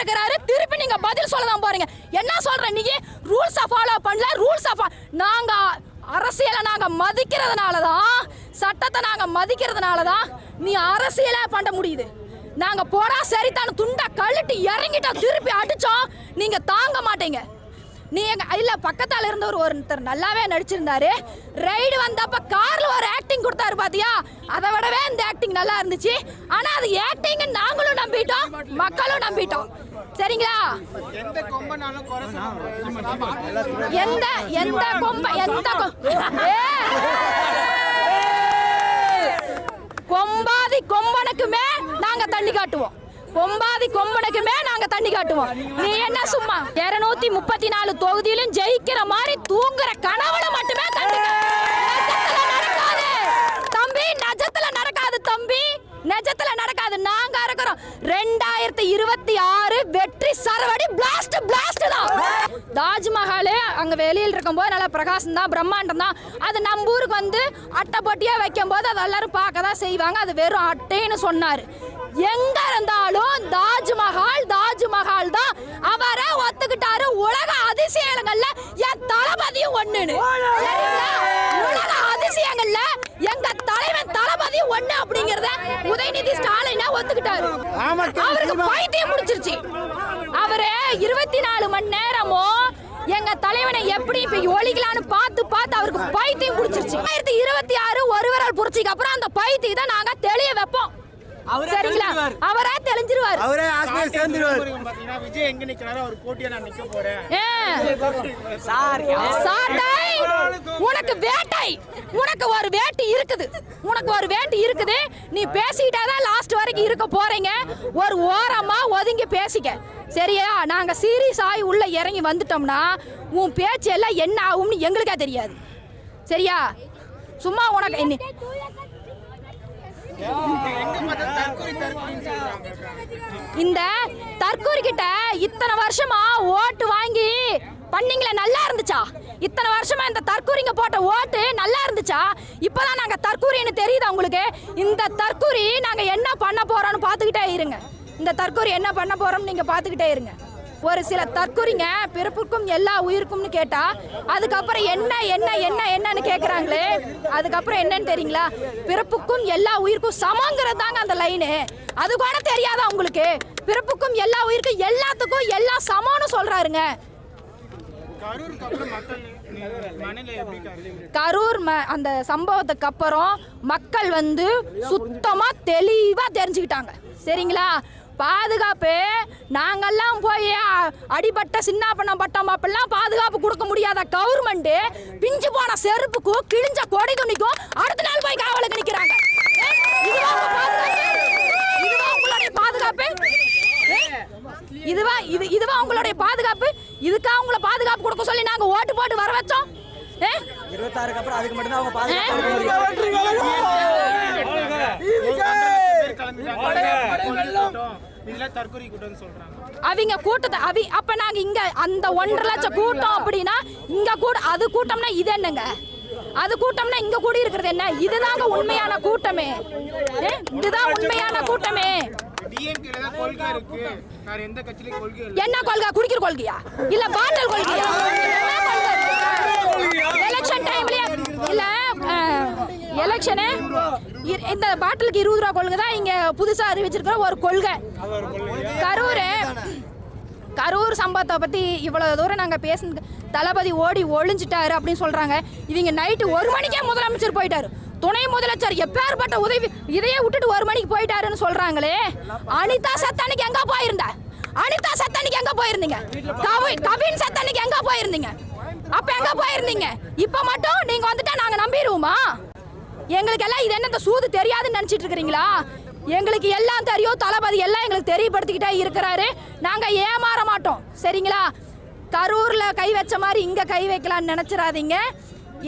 இருக்கிறாரு. திருப்பி நீங்க பதில் சொல்ல தான் போறீங்க. என்ன சொல்ற நீங்க? ரூல்ஸை ஃபாலோ பண்ணல. ரூல்ஸை நாங்க அரசியலை நாங்க மதிக்கிறதுனால தான் சட்டத்தை நாங்க மதிக்கிறதுனால தான் நீ அரசியலை பண்ண முடியுது. நாங்க போடா சரித்தான துண்டை கழுட்டி இறங்கிட்டோம் திருப்பி அடிச்சோம் நீங்க தாங்க மாட்டீங்க. நீ எங்க இல்ல பக்கத்தால இருந்த ஒரு ஒருத்தர் நல்லாவே நடிச்சிருந்தாரு. ரைடு வந்தப்ப கார்ல ஒரு ஆக்டிங் கொடுத்தாரு பாத்தியா? அதை விடவே இந்த ஆக்டிங் நல்லா இருந்துச்சு. ஆனா அது ஆக்டிங் நாங்களும் நம்பிட்டோம் மக்களும் நம்பிட்டோம். சரிங்களா? எந்த கொம்பனாலும். எந்த எந்த கொம்ப எந்த! கொம்பாதி கொம்பனுக்குமே நாங்க தண்ணி காட்டுவோம். கொம்பாதி கொம்பனுக்குமே நாங்க தண்ணி காட்டுவோம். நீ என்ன சும்மா இருநூத்தி முப்பத்தி நாலு தொகுதியிலும் ஜெயிக்கிற மாதிரி தூங்குற கனவுல மட்டுமே நடக்காது. தம்பி நெஜத்துல நடக்காது தம்பி. நெஜத்துல நடக்காது. நாங்க இருக்கிறோம். ரெண்டாயிரத்தி இருபத்தி ஆறு சரவடி பிளாஸ்ட் பிளாஸ்ட் தான். தாஜ்மஹால் அங்க வெளியில் இருக்கும்போது நல்லா பிரகாசம் தான் பிரம்மாண்டம் தான். அது நம்ம ஊருக்கு வந்து அட்டை பொட்டியா வைக்கும் போது அது எல்லாரும் பார்க்க தான் செய்வாங்க. அது வெறும் அட்டைன்னு சொன்னாரு. எங்க இருந்தாலும் தாஜ்மஹால் தாஜ்மஹால் தான். அவரை ஒத்துக்கிட்டாரு. உலக அதிசயங்கள்ல என் தளபதியும் ஒண்ணுன்னு சரிங்களா? உலக அதிசயங்கள்ல எங்க தலைவன் தளபதி ஒண்ணு அப்படிங்கறத உதயநிதி ஸ்டாலினா ஒத்துக்கிட்டாரு. அவருக்கு பைத்தியம் முடிச்சிருச்சு அவரு இருபத்தி நாலு மணி நேரமும் எங்க தலைவனை எப்படி இப்ப ஒழிக்கலாம்னு பார்த்து பார்த்து அவருக்கு பைத்தியம் பிடிச்சிருச்சு. ஆயிரத்தி இருபத்தி ஆறு ஒரு விரல் புடிச்சிக்கு அப்புறம் அந்த பைத்தியத்தை நாங்க தெளிய வைப்போம். சரிங்களா? அவரே தெளிஞ்சிருவாரு அவரே ஆஸ்பத்திரி சேர்ந்துருவார். முருகன் பாத்தீங்கன்னா விஜய் எங்க நிக்கிறாரோ அவர் போட்டியா நான் நிக்க போறேன். ஏ. சாட்டை உனக்கு வேட்டை. உனக்கு ஒரு வேட்டி இருக்குது. உனக்கு ஒரு வேட்டி இருக்குது. நீ பேசிக்கிட்டே தான் லாஸ்ட் வரைக்கும் இருக்க போறீங்க. ஒரு ஓரமா ஒதுங்கி பேசிக்க. சரியா? நாங்க சீரியஸ் ஆகி உள்ள இறங்கி வந்துட்டோம்னா உன் பேச்சு எல்லாம் என்ன ஆகும்னு எங்களுக்கே தெரியாது. சரியா? சும்மா உனக்கு என்ன எங்க பார்த்தா தற்கொலை தற்கொலைன்னு சொல்றாங்க இந்த தற்கூரி கிட்ட இத்தனை வருஷமா ஓட்டு வாங்கி பண்ணீங்களே நல்லா இருந்துச்சா? இத்தனை வருஷமா இந்த தற்கூரிங்க போட்ட ஓட்டு நல்லா இருந்துச்சா? இப்பதான் நாங்க தற்கூரின்னு தெரியுதா உங்களுக்கு? இந்த தற்கூரி நாங்க என்ன பண்ண போறோம்னு பார்த்துக்கிட்டே இருங்க. இந்த தற்கூரி என்ன பண்ண போறோம்னு நீங்க பார்த்துக்கிட்டே இருங்க. ஒரு சில தற்கூரிங்க பிறப்புக்கும் எல்லா உயிருக்கும்னு கேட்டா அதுக்கப்புறம் என்ன என்ன என்ன என்னன்னு கேட்குறாங்களே அதுக்கப்புறம் என்னன்னு தெரியுங்களா? பிறப்புக்கும் எல்லா உயிருக்கும் சமங்கிறது தாங்க அந்த லைனு அது கூட தெரியாதா உங்களுக்கு? பிறப்புக்கும் எல்லா உயிருக்கும் எல்லாத்துக்கும் எல்லாம் சமம்னு சொல்றாருங்க. கரூர் ம அந்த சம்பவத்துக்கு அப்புறம் மக்கள் வந்து சுத்தமா தெளிவா தெரிஞ்சுக்கிட்டாங்க. சரிங்களா? பாதுகாப்பு. நாங்கெல்லாம் போய் அடிபட்ட சின்ன பண்ண பட்டம் அப்பெல்லாம் பாதுகாப்பு கொடுக்க முடியாத கவர்மெண்ட் பிஞ்சு போன செருப்புக்கும் கிழிஞ்ச கொடை துணிக்கும் அடுத்த நாள் போய் காவலுக்கு உங்க பாதுகாப்பு? இதுவா இது இதுவா உங்களுடைய பாதுகாப்பு? இதுக்கா உங்களை பாதுகாப்பு கொடுக்க சொல்லி நாங்க ஓட்டு போட்டு வர வச்சோம்? இருபத்தாறுக்கு அப்புறம் அதுக்கு மட்டும் தான் அவங்க பாதுகாப்பு தற்கொலை கூட்டம்னு சொல்றாங்க அவங்க கூட்டத்தை அவி அப்ப நாங்க இங்க அந்த ஒன்றரை லட்சம் கூட்டம் அப்படின்னா இங்க கூட அது கூட்டம்னா இது என்னங்க அது கூட்டம்னா இங்க கூடி இருக்கிறது என்ன இதுதாங்க உண்மையான கூட்டமே இதுதான் உண்மையான கூட்டமே என்ன கொள்கை குடிக்கிற கொள்கையா இல்ல பாட்டல் கொள்கையா எலெக்ஷன் டைம்லயே இல்ல எலெக்ஷனு இந்த பாட்டிலுக்கு இருபது ரூபா கொள்கை தான் இங்கே புதுசாக அறிவிச்சிருக்கிற ஒரு கொள்கை. கரூர். கரூர் சம்பவத்தை பற்றி இவ்வளோ தூரம் நாங்கள் பேசுனது. தளபதி ஓடி ஒளிஞ்சிட்டாரு அப்படின்னு சொல்கிறாங்க இவங்க நைட்டு ஒரு மணிக்கே முதலமைச்சர் போயிட்டாரு. துணை முதலமைச்சர் எப்பேற்பட்ட உதவி இதையே விட்டுட்டு ஒரு மணிக்கு போயிட்டாருன்னு சொல்கிறாங்களே அனிதா சத்தானிக்கு எங்கே போயிருந்த? அனிதா சத்தானிக்கு எங்கே போயிருந்தீங்க? கவி கவின் சத்தானிக்கு எங்கே போயிருந்தீங்க? அப்போ எங்கே போயிருந்தீங்க? இப்போ மட்டும் நீங்கள் வந்துட்டா நாங்கள் நம்பிடுவோமா? எங்களுக்கு எல்லாம் இது என்ன இந்த சூது தெரியாதுன்னு நினைச்சிட்டு இருக்கிறீங்களா? எங்களுக்கு எல்லாம் தெரியும் தளபதி எல்லாம் எங்களுக்கு தெரியப்படுத்திக்கிட்டே இருக்கிறாரு. நாங்க ஏமாற மாட்டோம் சரிங்களா? கரூர்ல கை வச்ச மாதிரி இங்க கை வைக்கலாம்னு நினைச்சிடாதீங்க.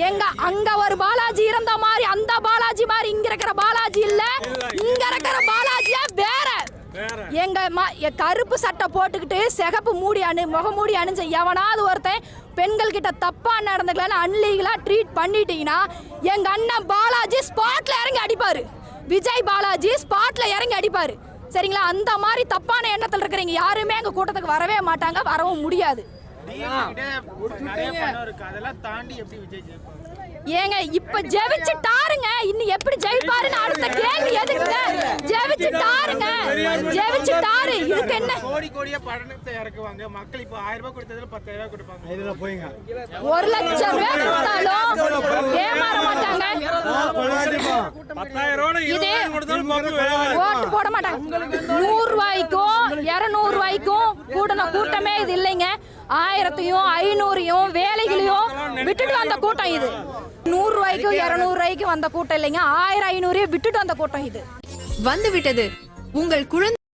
எங்க அங்க ஒரு பாலாஜி இருந்த மாதிரி அந்த பாலாஜி மாதிரி இங்க இருக்கிற பாலாஜி இல்ல இங்க இருக்கிற பாலாஜியா வேற எங்க மா கருப்பு சட்டை போட்டுக்கிட்டு சிகப்பு மூடி அணு முகமூடி அணிஞ்ச எவனாவது ஒருத்தன் பெண்கள் கிட்ட தப்பா நடந்துக்கலன்னு அன்லீகலா ட்ரீட் பண்ணிட்டீங்கன்னா எங்க அண்ணன் பாலாஜி ஸ்பாட்ல இறங்கி அடிப்பாரு. விஜய் பாலாஜி ஸ்பாட்ல இறங்கி அடிப்பாரு. சரிங்களா? அந்த மாதிரி தப்பான எண்ணத்தில் இருக்கிறீங்க. யாருமே எங்க கூட்டத்துக்கு வரவே மாட்டாங்க. வரவும் முடியாது. எப்படி ஏங்க இப்ப ஜெயிச்சுட்டாருங்க இன்னும் எப்படி ஜெயிப்பாருன்னு அடுத்த கேள்வி எதுக்குங்க? ஜெயிச்சுட்டாரு இதுக்கு என்ன? கோடி கோடியா பணத்தை இறக்குவாங்க. மக்கள் இப்போ ஆயிரம் ரூபாய் கொடுத்ததுல பத்தாயிரம் ரூபாய் கொடுப்பாங்க. இதுல போயிங்க. ஒரு லட்சம் ரூபாய் கொடுத்தாலும் ஏமாற மாட்டாங்க. இது ஓட்டு போட மாட்டாங்க. நூறு ரூபாய்க்கும் இருநூறு ரூபாய்க்கும் கூட்டின கூட்டமே இது இல்லைங்க. ஆயிரத்தையும் ஐநூறையும் வேலைகளையும் விட்டுட்டு வந்த கூட்டம் இது. நூறு ரூபாய்க்கும் இருநூறு ரூபாய்க்கும் வந்த கூட்டம் இல்லைங்க. ஆயிரம் ஐநூறையும் விட்டுட்டு வந்த கூட்டம் இது. வந்துவிட்டது. உங்கள் குழந்தை